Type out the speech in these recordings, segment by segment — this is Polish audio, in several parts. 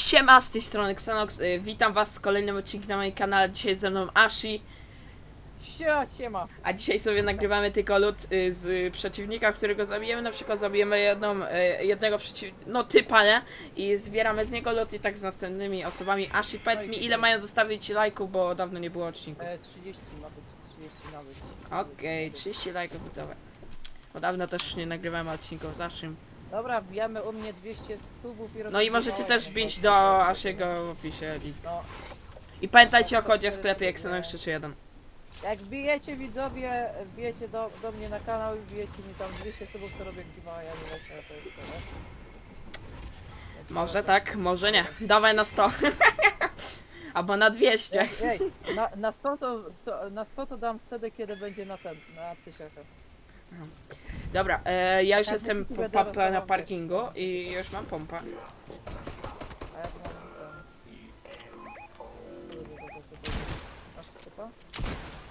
Siema, z tej strony Xenox, y, witam was w kolejnym odcinku na moim kanale, dzisiaj ze mną Ashi, Siema, siema. a dzisiaj sobie nagrywamy tylko lód y, z przeciwnika, którego zabijemy, na przykład zabijemy jedną, y, jednego przeciw... no typa, nie? I zbieramy z niego lód i tak z następnymi osobami. Ashi, powiedz mi ile mają zostawić lajków, bo dawno nie było odcinków. E, 30 ma być, 30 nawet. Okej, 30 lajków gotowe. Bo dawno też nie nagrywałem odcinków z Ashim. Dobra, wbijamy u mnie 200 subów i No i możecie też wbić do Ashiego w opisie link. No, I pamiętajcie o kodzie w sklepie Xenox 331. jak wbijecie widzowie, wbijecie do, do mnie na kanał i wbijecie mi tam 200 subów, to robię giveaway, ja nie to jest to, nie? Więc Może tak, może nie. Dawaj na 100. Albo na 200. Ej, ej, na, na, 100 to, co, na 100 to dam wtedy, kiedy będzie na ten, na 1000. Dobra, e, ja już Tak, jestem po na parkingu i już mam pompę. A jak mam ten... Masz typa?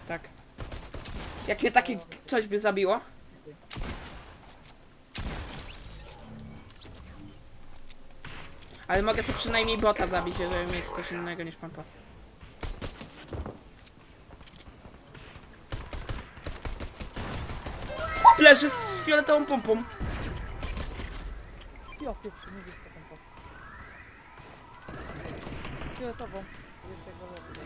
Tak. Jak mnie takie coś by zabiło? Ale mogę sobie przynajmniej bota zabić, żeby mieć coś innego niż pompa. Leży z fioletową pompą. Ja pierwszy, nie wiesz co tam po. Fioletową. Wiesz jak go lepiej.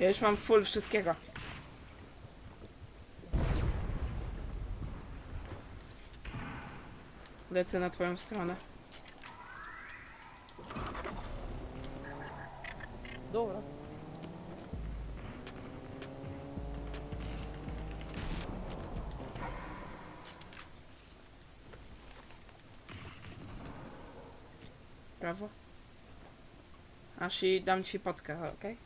Ja już mam full wszystkiego. Lecę na twoją stronę. Aż i dam ci potkę, okej?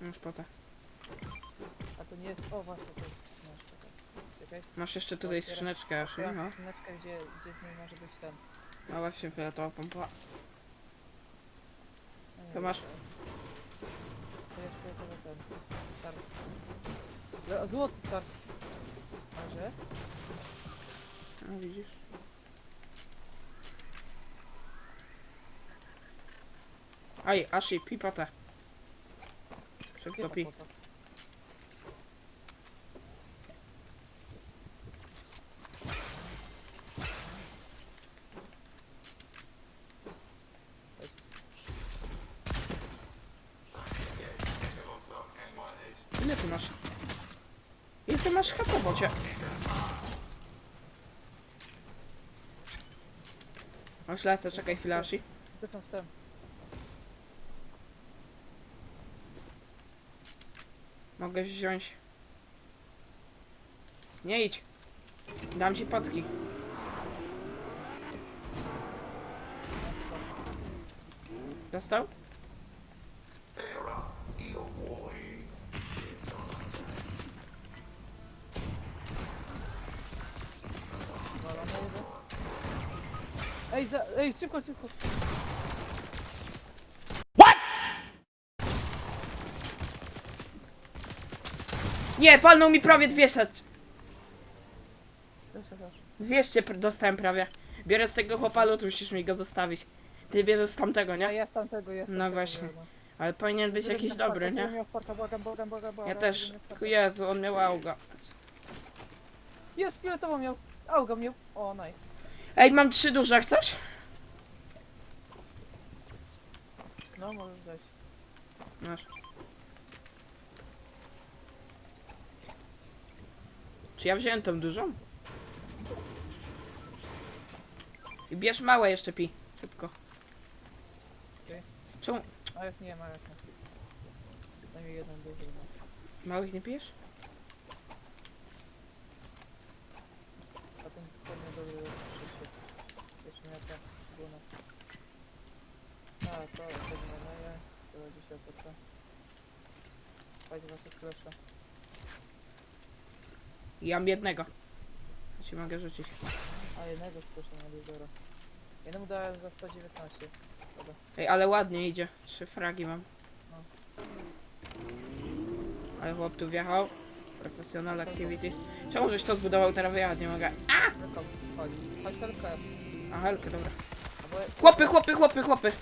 Masz potę. A to nie jest. O właśnie to jest. Masz. Czekaj. Masz jeszcze tutaj Otwieram. skrzyneczkę, Aż, Otwieram no. skrzyneczkę, gdzie, gdzie z niej może być ten. No właśnie, fioletowa pompa. Nie Co masz? To jest fioletowy ten. Start. Le- Złoty start. Może? No widzisz. Aj, Ashi, pi potę. Szybko pi. po to? Ile ty masz? Ile ty masz HP, bocie? Masz lecę, czekaj chwilę, Ashi. To co chcę. Mogę wziąć. Nie idź. Dam ci potki. Dostał? Ej, za, ej, szybko, szybko. Nie, walnął mi prawie 200. Proszę, proszę. 200 pr- dostałem prawie. Biorę z tego chłopa lód, musisz mi go zostawić. Ty bierzesz z tamtego, Ja, nie? ja z tamtego jestem. No właśnie. Ale powinien być jakiś dobry, nie? Miał Sparka, błagam, błagam, błagam, błagam, Ja też. żebym Jezu, on miał auga. Jest, fioletową miał. Auga miał. O, nice. Ej, mam trzy duże, chcesz? No, możesz dać. Masz. Czy ja wziąłem tą dużą? I bierz małe jeszcze pi. Szybko. Okej. Czemu A jak nie ma, jak nie. Przynajmniej jeden duży. No. małych nie pijesz? A ten pewnie dobry jest szybszy. Jeszcze miał tak górę. A, to pewnie moje. To dzisiaj to co. Fajnie wasze sklesze. Ja mam jednego. To ci mogę rzucić. A jednego sklesze na lidera. Jednemu dałem za 119. Dobra. Ej, ale ładnie idzie. Trzy fragi mam. Ale chłop tu wjechał. Professional activities. Czemu żeś to zbudował? Teraz wyjechać nie mogę. Helka, chodź. Chodź helka. A, helkę, dobra. Albo... Chłopy, chłopy, chłopy, chłopy.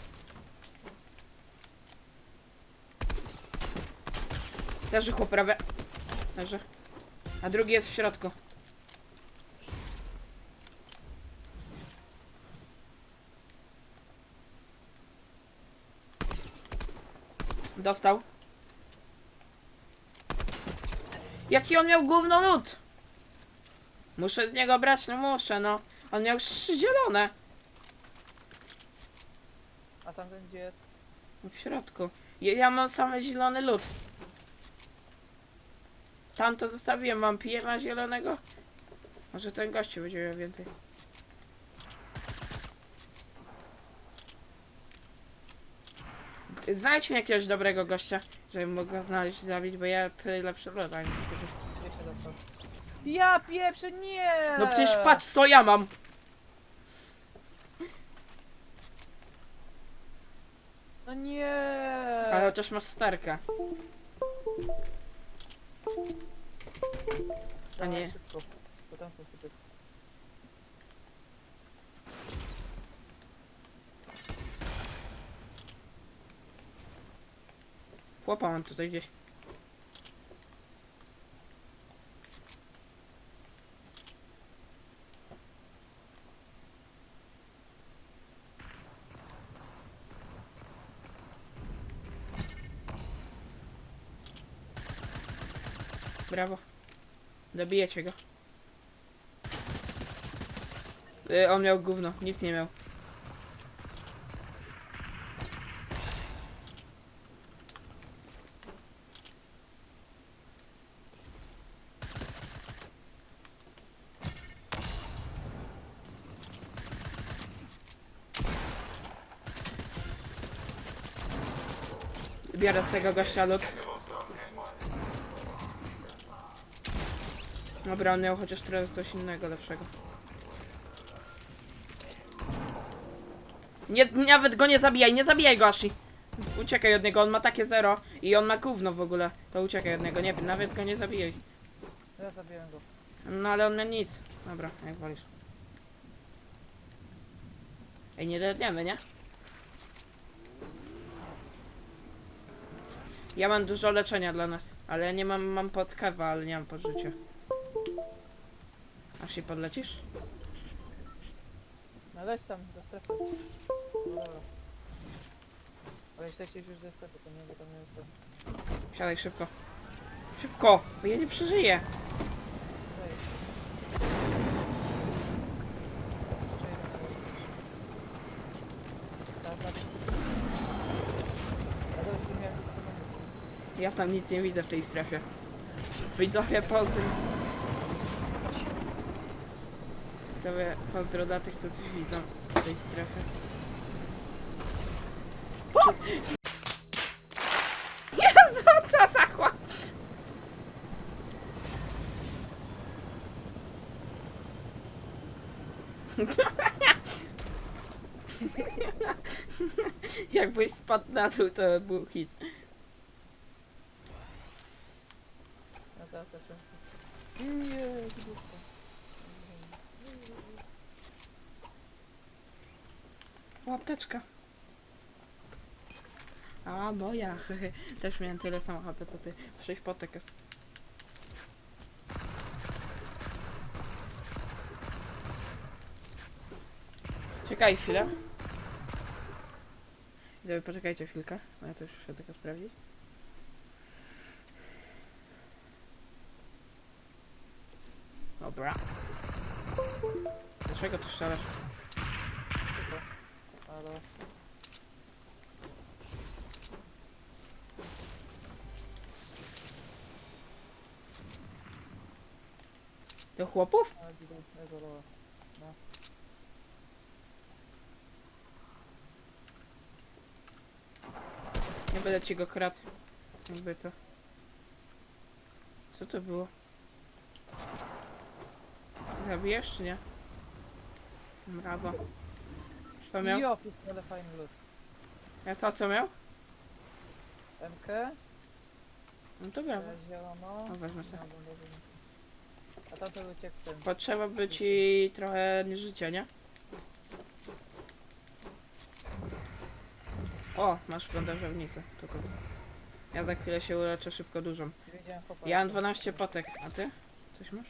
Leży chłop prawie. Leży. A drugi jest w środku. Dostał. Jaki on miał gówno lód? Muszę z niego brać, no muszę, no. On miał trzy zielone. A tamten gdzie jest? W środku. Ja, ja mam same zielony lód. Tam to zostawiłem, mam pijema zielonego. Może ten gościu będzie miał więcej. Znajdź mi jakiegoś dobrego gościa, żebym mógł go znaleźć i zabić, bo ja tyle się dostał? Ja pieprzę, nie! No przecież patrz co ja mam! No nie! Ale chociaż masz sterkę. A nie. Szybko, bo tam są typy. Chłopa mam tutaj gdzieś. Brawo. Dobijecie go. Y, on miał gówno, nic nie miał. Biorę z tego gościa lód. Dobra, on miał chociaż teraz coś innego lepszego. Nie, nawet go nie zabijaj, nie zabijaj go Ashi. Uciekaj od niego, on ma takie zero i on ma gówno w ogóle. To uciekaj od niego, nie, nawet go nie zabijaj. Ja zabiłem go. No ale on ma nic. Dobra, jak wolisz. Ej, nie dedniemy, nie? Ja mam dużo leczenia dla nas, ale ja nie mam, mam pod kawa, ale nie mam pod życie. Aż się podlecisz? No leć tam, do strefy. No dobra. Ale jeśli lecisz już do strefy, to nie, bo tam nie jest Siadaj szybko. Szybko, bo ja nie przeżyję. Tak, tak. Ja to miałem tam nic nie widzę w tej strefie. Widzowie, pozdro. Widzowie, pozdro dla tych, co coś widzą w tej strefie. Jezu, co za! Jakbyś spadł na dół, to by był hit. Ja teraz też. Nie, gdówka. Łapteczka. A moja. Też miałem tyle samo HP co ty. 6 potek jest. Czekaj chwilę. Widzowie, poczekajcie chwilkę. bo Ja coś muszę tylko sprawdzić. Dobra. Dlaczego ty strzelasz? Ale... Do chłopów? Nie będę ci go kradł. Jakby co. Co to było? Zabijesz czy nie? Brawo. Co miał? Jo, ale fajny lód. Ja co, co miał? MK, No dobra, E, Zielono. no wezmę No, sobie. bandażownicę. A tamten uciekł ten. Potrzeba by ci trochę życia, nie? O, masz bandażownicę. Tu koks. Ja za chwilę się uleczę szybko dużą. Wiedziałem. Ja mam 12 potek, a ty? Coś masz?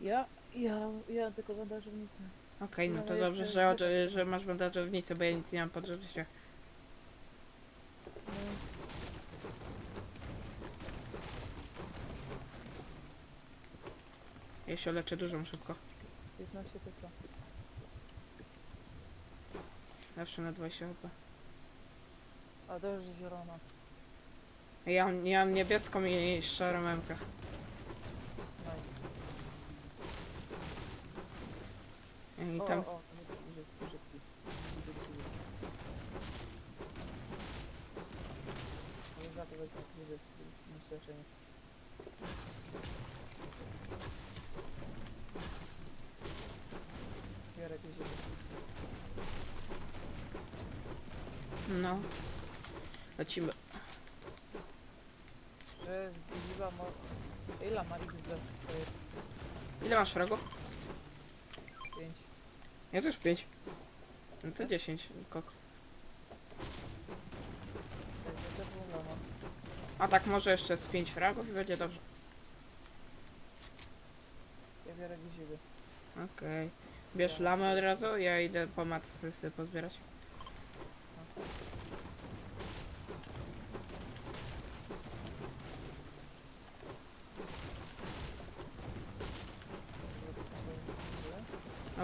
Ja, ja, ja tylko bandażownicę. Okej, no No, to dobrze, że, życia. że, że masz bandażownicę, bo ja nic nie mam pod życie. No, Ja się leczę dużą szybko. 15 tylko. Zawsze na 20 chyba. A to już zielona. Ja, mam- ja mam niebieską i szarą memkę. Nice. I O, tam... o, o, brzydki, brzydki. Brzydki. Ale za to wezmę niebieski, myślę, że nie. Biorę jakieś niebieski. No. Lecimy. Ile masz fragów? 5. Ja też 5. No to 10, koks. A tak może jeszcze z 5 fragów i będzie dobrze. Ja biorę giziby. Okej. Bierz lamę od razu, ja idę po matce sobie pozbierać.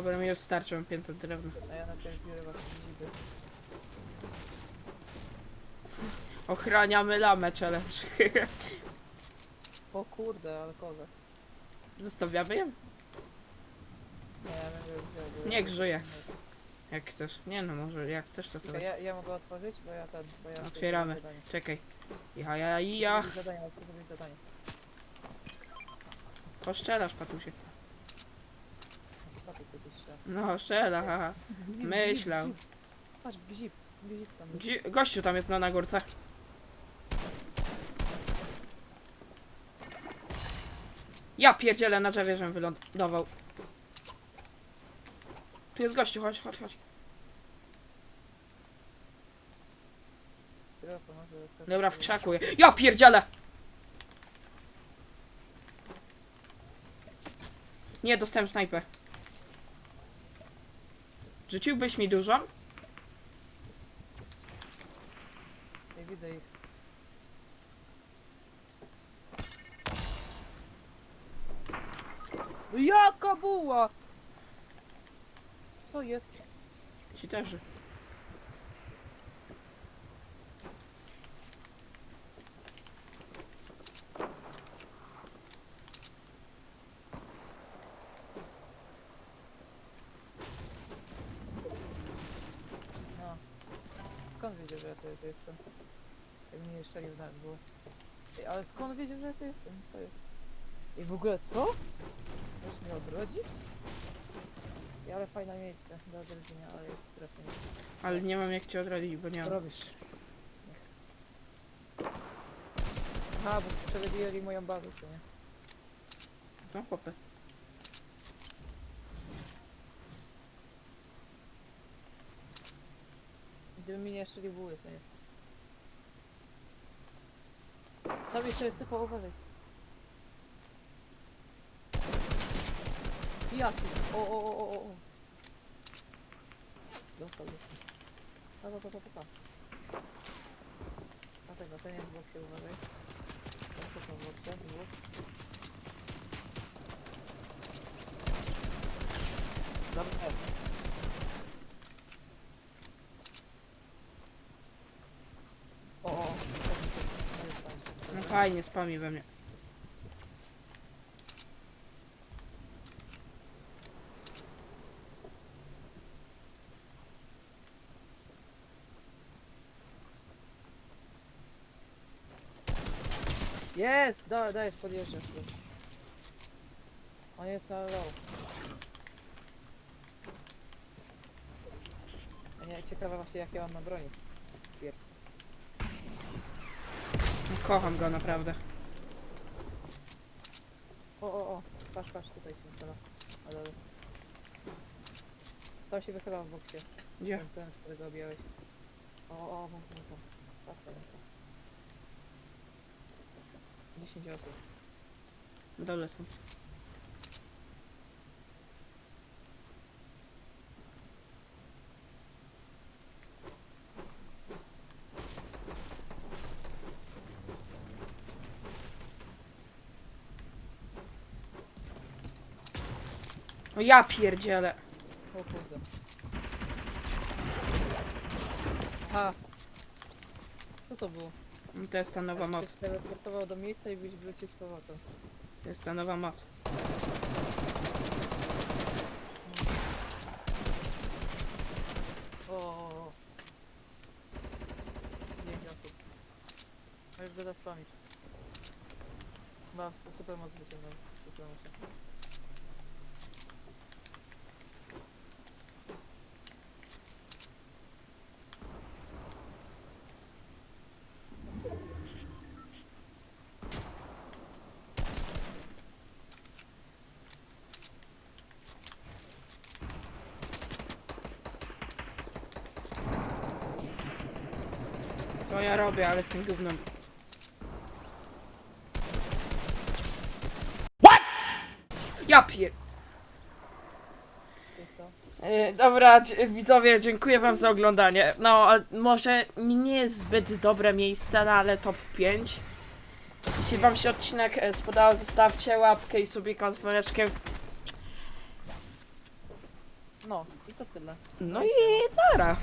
Dobra, mi już starczy, mam 500 drewna. A ja najpierw biorę właśnie giziby. Ochraniamy lamę, challenge. O kurde, ale kozak. Zostawiamy ją? Nie, ja będę już wziął. Niech żyje. Jak chcesz. Nie no, może jak chcesz to Czekaj, sobie. ja, ja mogę otworzyć, bo ja ten, bo ja... Otwieramy. Czekaj. Ja, ja, ja. Zadanie, chcę zrobić zadanie. Poszczelasz, patusie. Sobie jeszcze. No, strzela, haha. Myślał. Patrz, gzip, gzip tam. jest. Gdzie, gościu tam jest no, na górce. Ja pierdzielę na drzewie, żebym wylądował. Tu jest gościu, chodź, chodź, chodź. To może Dobra, w krzaku. je- Ja pierdzielę! Nie, dostałem snajpę. Rzuciłbyś mi dużo? Nie widzę ich. No Jaka buła! Co jest? Ci też. No. Skąd wiedział, że ja tu tu jestem? Jak mnie jeszcze nie znałem było. Ej, ale skąd wiedział, że ja tu jestem? Co jest? I w ogóle co? Możesz mnie odrodzić? Ale fajne miejsce do odrodzenia, ale jest strasznie. Ale nie mam jak cię odrodzić, bo nie Co mam. robisz? Aha, bo sprzedali moją bazę, co nie? Są chłopy. Gdyby mi nie jeszcze nie były, co nie? Tam jeszcze jest typo, uważaj. Jaki? O, o, o, o, o. Dostał, dostał. Pa, pa, pa, pa, pa, pa. Dlatego, ten jest w boksie, uważaj. Ten to są w boksie, dwóch. Dobra. O, o, o. No fajnie, spami we mnie. Jest! Da, dajesz, podjeżdżasz. On jest na low. A nie, ciekawe właśnie jakie on ma broni. Kocham go naprawdę. O, o, o. Patrz, patrz, tutaj się wychyla. Ale... ale- To się wychyla w boksie. Gdzie? Ten, ten, którego objęłeś. O, o, o, wąt, wąt, wąt. Patrz, patrz, 10 osób. Dole są. O ja pierdzielę. O kurde. Aha. Co to było? To jest ta nowa moc. teleportował do miejsca i byś wrócił z powrotem. To jest ta nowa moc. O, o, o. 9 osób. Możesz go zaspamić. Chyba su- super moc wyciągnął. Super moc. Co ja robię, ale z tym gównem. What? Ja pier... E, Dobra, widzowie, dziękuję wam za oglądanie. No, a może nie jest zbyt dobre miejsce, no, ale top 5. Jeśli wam się odcinek e, spodobał, zostawcie łapkę i subika z dzwoneczkiem. No, i to tyle. No i nara.